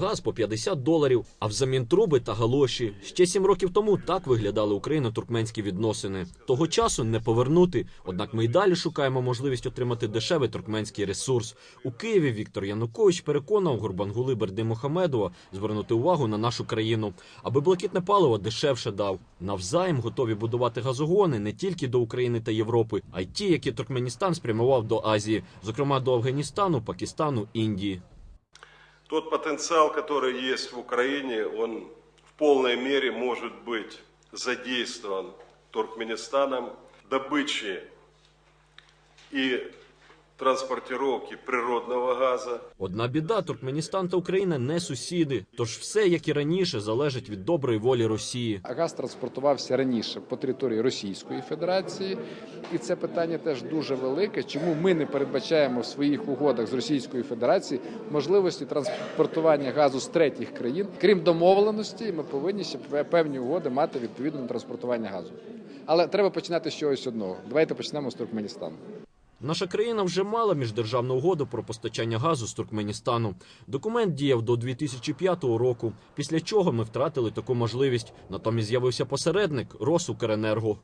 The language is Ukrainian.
Газ по 50 доларів, а взамін труби та галоші. Ще сім років тому так виглядали україно-туркменські відносини. Того часу не повернути. Однак ми й далі шукаємо можливість отримати дешевий туркменський ресурс. У Києві Віктор Янукович переконав Гурбангули Бердимухамедова звернути увагу на нашу країну, аби блакитне паливо дешевше дав. Навзаєм готові будувати газогони не тільки до України та Європи, а й ті, які Туркменістан спрямував до Азії, зокрема до Афганістану, Пакистану, Індії. Тот потенциал, который есть в Украине, он в полной мере может быть задействован Туркменистаном в добыче и транспортировке природного газа, Одна біда, Туркменістан та Україна не сусіди, тож все, як і раніше, залежить від доброї волі Росії. Газ транспортувався раніше по території Російської Федерації, і це питання теж дуже велике. Чому ми не передбачаємо в своїх угодах з Російською Федерацією можливості транспортування газу з третіх країн? Крім домовленості, ми повинні ще певні угоди мати відповідно на транспортування газу. Але треба починати з чогось одного. Давайте почнемо з Туркменістану. Наша країна вже мала міждержавну угоду про постачання газу з Туркменістану. Документ діяв до 2005 року, після чого ми втратили таку можливість. Натомість з'явився посередник Росукренерго.